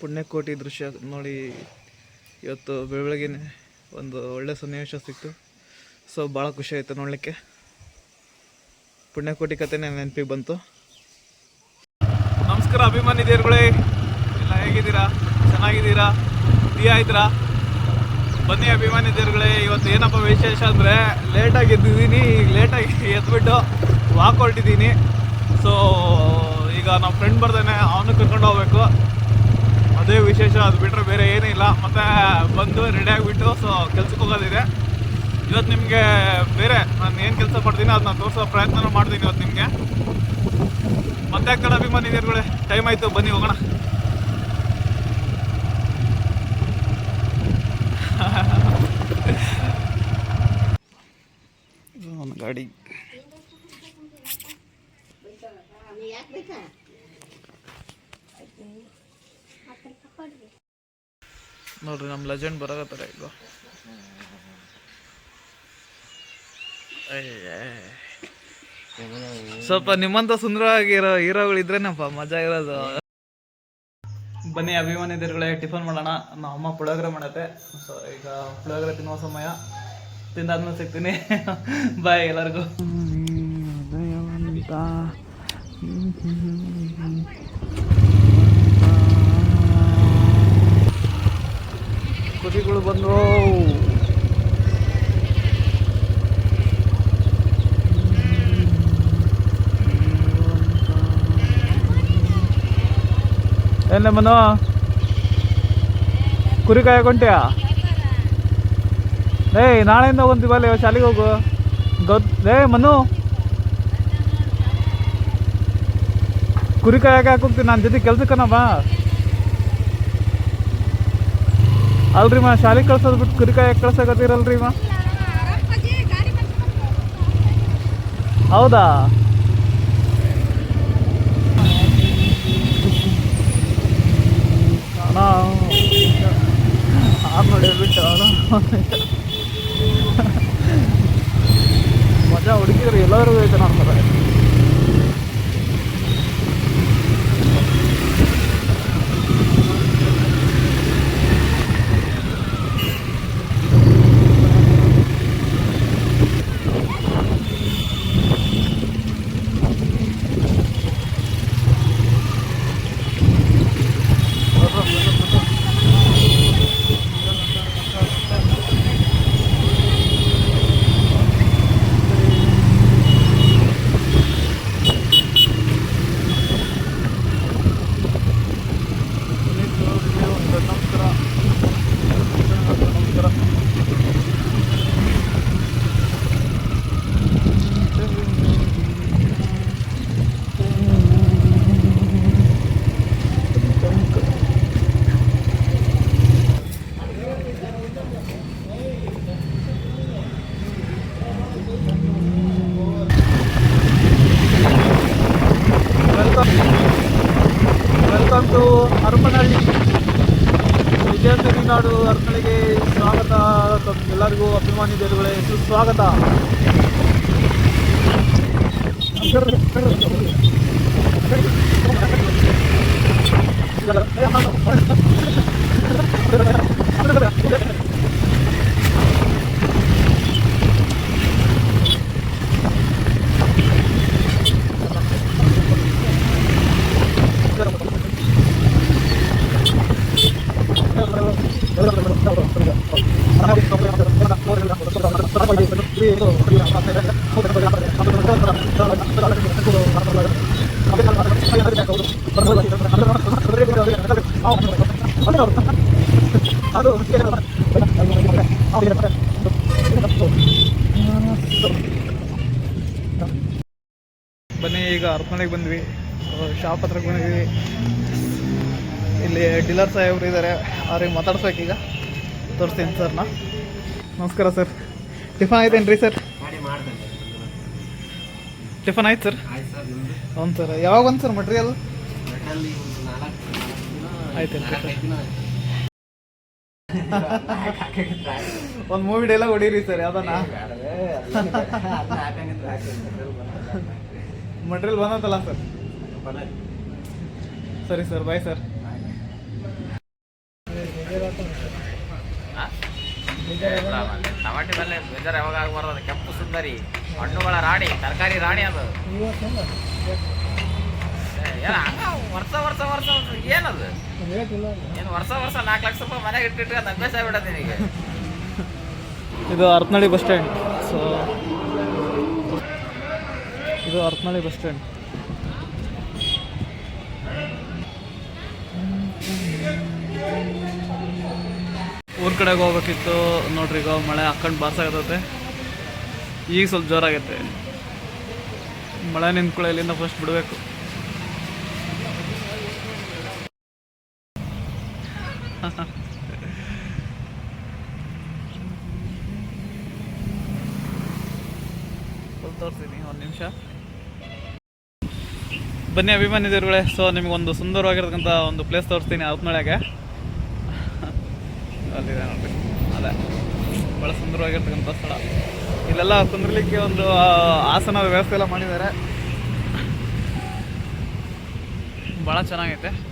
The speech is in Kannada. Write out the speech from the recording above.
ಪುಣ್ಯಕೋಟಿ ದೃಶ್ಯ ನೋಡಿ ಇವತ್ತು ಬೆಳಗ್ಗೆ ಒಂದು ಒಳ್ಳೆ ಸನ್ನಿವೇಶ ಸಿಕ್ತು. ಸೊ ಭಾಳ ಖುಷಿ ಆಯಿತು ನೋಡಲಿಕ್ಕೆ. ಪುಣ್ಯಕೋಟಿ ಕಥೆನೇ ನೆನಪಿಗೆ ಬಂತು. ನಮಸ್ಕಾರ ಅಭಿಮಾನಿ ದೇವರುಗಳೇ ಎಲ್ಲ ಹೇಗಿದ್ದೀರಾ? ಚೆನ್ನಾಗಿದ್ದೀರಾ? ಟೀ ಆಯ್ತೀರಾ? ಬನ್ನಿ ಅಭಿಮಾನಿ ದೇವರುಗಳೇ ಇವತ್ತು ಏನಪ್ಪ ವಿಶೇಷ ಅಂದರೆ ಲೇಟಾಗಿ ಎದ್ದಿದ್ದೀನಿ ಲೇಟಾಗಿ ಎದ್ಬಿಟ್ಟು ವಾಕ್ ಹೊರಟಿದ್ದೀನಿ. ಸೊ ಈಗ ನಮ್ಮ ಫ್ರೆಂಡ್ ಬರ್ತಾನೆ ಅವನು ಕರ್ಕೊಂಡು ಹೋಗ್ಬೇಕು. ಅದೇ ವಿಶೇಷ ಅದು ಬಿಟ್ಟರೆ ಬೇರೆ ಏನೂ ಇಲ್ಲ. ಮತ್ತು ಬಂದು ರೆಡಿ ಆಗಿಬಿಟ್ಟು ಸೊ ಕೆಲ್ಸಕ್ಕೆ ಹೋಗೋದಿದೆ. ಇವತ್ತು ನಿಮಗೆ ಬೇರೆ ನಾನು ಏನು ಕೆಲಸ ಮಾಡ್ತೀನಿ ಅದನ್ನ ತೋರಿಸೋ ಪ್ರಯತ್ನ ಮಾಡ್ತೀನಿ ಇವತ್ತು ನಿಮಗೆ. ಮತ್ತೆ ಕಡೆ ಅಭಿಮಾನಿ ದೇವ್ರುಗಳೇ ಟೈಮ್ ಆಯಿತು ಬನ್ನಿ ಹೋಗೋಣ. ಒಂದು ಗಾಡಿ. ನೋಡ್ರಿ ನಮ್ಮ ಲೆಜೆಂಡ್ ಬರಾಕತ್ತಾರ ಈಗ ಸ್ವಲ್ಪ ನಿಮ್ಮಂತ ಸುಂದರವಾಗಿರೋ ಹೀರೋಗಳಿದ್ರೇನಪ್ಪ ಮಜಾ ಇರೋದು. ಬನ್ನಿ ಅಭಿಮಾನಿ ದೇವ್ರುಗಳೇ ಟಿಫನ್ ಮಾಡೋಣ. ನಮ್ಮ ಅಮ್ಮ ಪುಳಿಯೋಗರೆ ಮಾಡತ್ತೆ. ಸೊ ಈಗ ಪುಳಿಯೋಗರೆ ತಿನ್ನುವ ಸಮಯ. ತಿಂದಾದ್ಮೇಲೆ ಸಿಗ್ತೀನಿ. ಬಾಯ್ ಎಲ್ಲರಿಗೂ. ಕುರಿಗಳು ಬಂದು. ಏನೇ ಮನು? ಕುರಿ ಕಾಯಕೊಂಟ್ಯಾ ಏಯ್, ನಾಳೆಯಿಂದ ಹೋಗ್ತೀವಲ್ಲ ಇವಾಗ ಶಾಲೆಗೆ ಹೋಗು. ಗೊತ್ ಏ ಮನು. ಕುರಿ ಕಾಯಕ್ಕೆ ಹಾಕೋಗ್ತೀನಿ ನನ್ನ ಜೊತೆ ಕೆಲ್ಸಕ್ಕನ ಬಾ. ಅಲ್ರಿ ಮಾ, ಶಾಲೆಗೆ ಕಳ್ಸೋದು ಬಿಟ್ಟು ಕುರಿ ಕಾಯಕ್ಕೆ ಕಳ್ಸಕತ್ತೀರಲ್ರಿ ಮಾ? ಹೌದಾ? ಮಜಾ ಹುಡುಗಿದ್ರು ಎಲ್ಲರೂ ಐತೆ ನೋಡ್ತಾರೆ ನಮಸ್ಕಾರ ನಮಸ್ಕಾರ welcome welcome to Harapanahalli Vijayasiri ನಾಡು ಹರಪನಹಳ್ಳಿಗೆ ಸ್ವಾಗತ. ಎಲ್ಲರಿಗೂ ಅಭಿಮಾನಿ ದೇವರುಗಳೇ ಸುಸ್ವಾಗತ ಬನ್ನಿ, ಈಗ ಹರಪನಹಳ್ಳಿಗೆ ಬಂದ್ವಿ. ಶಾಪ್ ಹತ್ರಕ್ಕೆ ಬಂದ್ವಿ. ಇಲ್ಲಿ ಡೀಲರ್ ಸಾಹೇಬ್ರು ಇದ್ದಾರೆ ಅವ್ರಿಗೆ ಮಾತಾಡ್ಸ್ಬೇಕೀಗ. ತೋರಿಸ್ತೀನಿ ಸರ್ನ. ನಮಸ್ಕಾರ ಸರ್. ಟಿಫನ್ ಆಯ್ತೇನ್ರಿ ಸರ್? ಟಿಫನ್ ಆಯ್ತು ಸರ್? ಹ್ಞೂ ಸರ್ ಯಾವಾಗ ಒಂದು ಸರ್ ಮಟೀರಿಯಲ್ ಆಯ್ತು ಒಂದು ಮೂವಿ ಡೈಲಾಗ್ ಹೊಡೀರಿ ಸರ್ ಯಾವ್ದನ? ಮಟ್ರಿಯಲ್ ಬಂದಂತಲ್ಲ ಸರ್? ಸರಿ ಸರ್ ಬಾಯ್ ಸರ್ ಇಲ್ಲ ಮಾರ್ರೆ. ಟಮಾಟಿ ಬೆಲೆ ಬೇಜಾರು ಯಾವಾಗ ಆಗಬಾರ್ದು ಅದು? ಕೆಂಪು ಸುಂದರಿ, ಹಣ್ಣುಗಳ ರಾಣಿ, ತರಕಾರಿ ರಾಣಿ ಅದು. ವರ್ಷ ವರ್ಷ ವರ್ಷ ಏನದು? ಏನು ವರ್ಷ ವರ್ಷ ನಾಲ್ಕು ಲಕ್ಷ ರೂಪಾಯಿ ಮನೆಗೆ ಇಟ್ಟಿಟ್ಟು ಅದು ಅಭ್ಯಾಸ ಆಗ್ಬಿಡತ್ತೆ ನಿನಗೆ. ಇದು ಅರ್ಥನಳ್ಳಿ ಬಸ್ ಸ್ಟ್ಯಾಂಡ್. ಸೊ ಇದು ಅರ್ಥನಳ್ಳಿ ಬಸ್ ಸ್ಟ್ಯಾಂಡ್. ಊರ್ ಕಡೆಗೆ ಹೋಗ್ಬೇಕಿತ್ತು. ನೋಡ್ರಿ ಈಗ ಮಳೆ ಹಾಕೊಂಡು ಬಾಸಾಗತ್ತೆ ಈಗ ಸ್ವಲ್ಪ ಜೋರಾಗೈತೆ. ಮಳೆ ನಿಂತ್ಕೊಳ್ಳೋ ಇಲ್ಲಿಂದ ಫಸ್ಟ್ ಬಿಡಬೇಕು. ತೋರಿಸ್ತೀನಿ, ಒಂದು ನಿಮಿಷ. ಬನ್ನಿ ಅಭಿಮಾನಿ ದೇವ್ರುಗಳೇ ಸೊ ನಿಮಗೊಂದು ಸುಂದರವಾಗಿರ್ತಕ್ಕಂಥ ಒಂದು ಪ್ಲೇಸ್ ತೋರಿಸ್ತೀನಿ ಹರಪನಹಳ್ಳಿಯಾಗೆ ಅಲ್ಲಿದೆ ನೋಡ್ರಿ. ಅದೇ. ಭಾಳ ಸುಂದರವಾಗಿರ್ತಕ್ಕಂಥ ಸ್ಥಳ. ಇಲ್ಲೆಲ್ಲ ಕುಂದ್ರಲಿಕ್ಕೆ ಒಂದು ಆಸನ ವ್ಯವಸ್ಥೆ ಎಲ್ಲ ಮಾಡಿದ್ದಾರೆ. ಭಾಳ ಚೆನ್ನಾಗೈತೆ.